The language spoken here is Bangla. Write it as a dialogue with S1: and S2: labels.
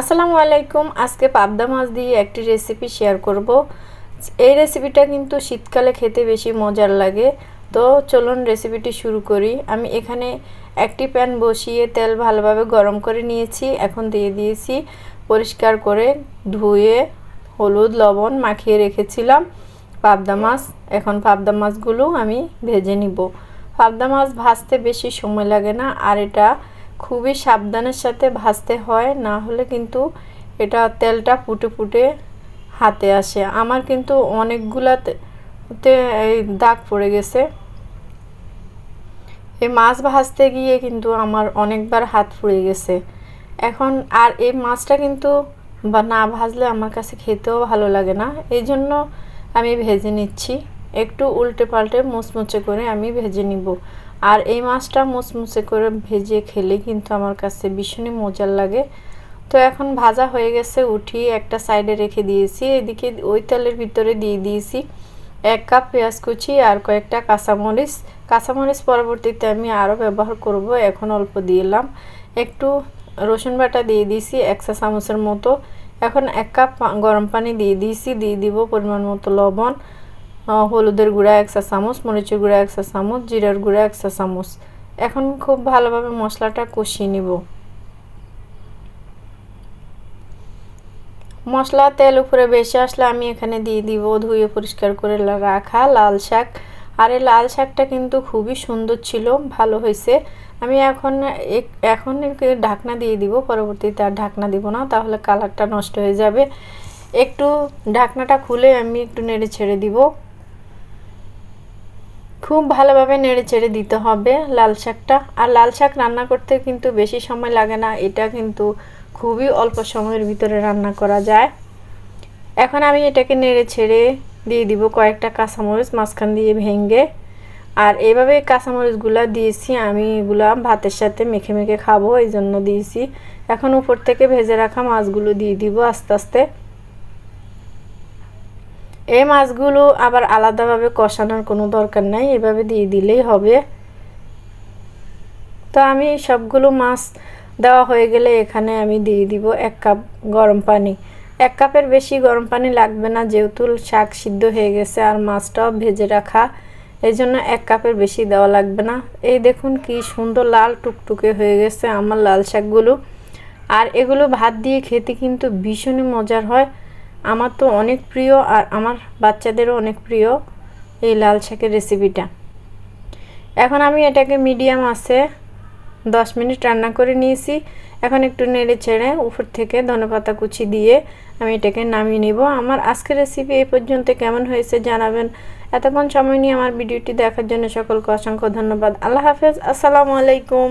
S1: আসসালামু আলাইকুম। আজকে পাবদা মাছ দিয়ে একটি রেসিপি শেয়ার করব। এই রেসিপিটা কিন্তু শীতকালে খেতে বেশি মজার লাগে। তো চলুন রেসিপিটি শুরু করি। আমি এখানে একটি প্যান বসিয়ে তেল ভালোভাবে গরম করে নিয়েছি। এখন দিয়ে দিয়েছি পরিষ্কার করে ধুয়ে হলুদ, লবণ মাখিয়ে রেখেছিলাম পাবদা মাছ। এখন পাবদা মাছগুলো আমি ভেজে নিব। পাবদা মাছ ভাজতে বেশি সময় লাগে না, আর এটা খুবই সাবধানের সাথে ভাজতে হয়, না হলে কিন্তু এটা তেলটা ফুটে ফুটে হাতে আসে। আমার কিন্তু অনেকগুলাতে এই দাগ পড়ে গেছে। এই মাছ ভাজতে গিয়ে কিন্তু আমার অনেকবার হাত পুড়ে গেছে। এখন আর এই মাছটা কিন্তু বা না ভাজলে আমার কাছে খেতেও ভালো লাগে না। এই জন্য আমি ভেজে নিচ্ছি। একটু উল্টে পাল্টে মুচমুচে করে আমি ভেজে নিব। আর এই মাছটা মুচমুচে করে ভেজে খেলে কিন্তু আমার কাছে ভীষণই মজার লাগে। তো এখন ভাজা হয়ে গেছে, উঠিয়ে একটা সাইডে রেখে দিয়েছি। এদিকে ওই তেলের ভিতরে দিয়ে দিয়েছি এক কাপ পেঁয়াজ কুচি আর কয়েকটা কাঁচামরিচ। কাঁচামরিচ পরবর্তীতে আমি আরও ব্যবহার করব, এখন অল্প দিলাম একটু রসুন বাটা দিয়ে দিয়েছি একশো চামচের মতো। এখন এক কাপ গরম পানি দিয়ে দিয়েছি, দিয়ে দিব পরিমাণ মতো লবণ। হলুদের গুঁড়া একশো চামচ, মরিচের গুঁড়া একশো চামচ, জিরার গুঁড়া একশো চামচ। এখন খুব ভালোভাবে মশলাটা কষিয়ে নিব। মশলা তেল উপরে বেশি আসলে আমি এখানে দিয়ে দিব, ধুয়ে পরিষ্কার করে রাখা লাল শাক। আর এই লাল শাকটা কিন্তু খুবই সুন্দর ছিল, ভালো হয়েছে। আমি এখন এখন ঢাকনা দিয়ে দিব, পরবর্তীতে আর ঢাকনা দিব না, তাহলে কালারটা নষ্ট হয়ে যাবে। একটু ঢাকনাটা খুলে আমি একটু নেড়ে ছেড়ে দিব। খুব ভালোভাবে নেড়ে চেড়ে দিতে হবে লাল শাকটা। আর লাল শাক রান্না করতে কিন্তু বেশি সময় লাগে না, এটা কিন্তু খুবই অল্প সময়ের ভিতরে রান্না করা যায়। এখন আমি এটাকে নেড়ে ছেড়ে দিয়ে দিব কয়েকটা কাঁচামরিচ মাঝখান দিয়ে ভেঙে। আর এইভাবে কাঁচামরিচগুলো দিয়েছি, আমি এগুলা ভাতের সাথে মেখে মেখে খাব এই জন্য দিয়েছি। এখন উপর থেকে ভেজে রাখা মাছগুলো দিয়ে দিব আস্তে আস্তে। এই মাছগুলো আবার আলাদাভাবে কষানোর কোনো দরকার নাই, এভাবে দিয়ে দিলেই হবে। তো আমি সবগুলো মাছ দেওয়া হয়ে গেলে এখানে আমি দিয়ে দিব এক কাপ গরম পানি। এক কাপের বেশি গরম পানি লাগবে না, যেহেতু শাক সিদ্ধ হয়ে গেছে আর মাছটাও ভেজে রাখা এই জন্য এক কাপের বেশি দেওয়া লাগবে না। এই দেখুন কি সুন্দর লাল টুকটুকে হয়ে গেছে আমার লাল শাকগুলো। আর এগুলো ভাত দিয়ে খেতে কিন্তু ভীষণই মজার হয়। আমার তো অনেক প্রিয় আর আমার বাচ্চাদেরও অনেক প্রিয় এই লাল শাকের রেসিপিটা এখন আমি এটাকে মিডিয়াম আছে, দশ মিনিট রান্না করে নিয়েছি। এখন একটু নেড়ে ছেড়ে উপর থেকে ধনেপাতা কুচি দিয়ে আমি এটাকে নামিয়ে নিব। আমার আজকের রেসিপি এই পর্যন্ত কেমন হয়েছে জানাবেন। এতক্ষণ সময় নিয়ে আমার ভিডিওটি দেখার জন্য সকলকে অসংখ্য ধন্যবাদ। আল্লাহ হাফেজ, আসসালামু আলাইকুম।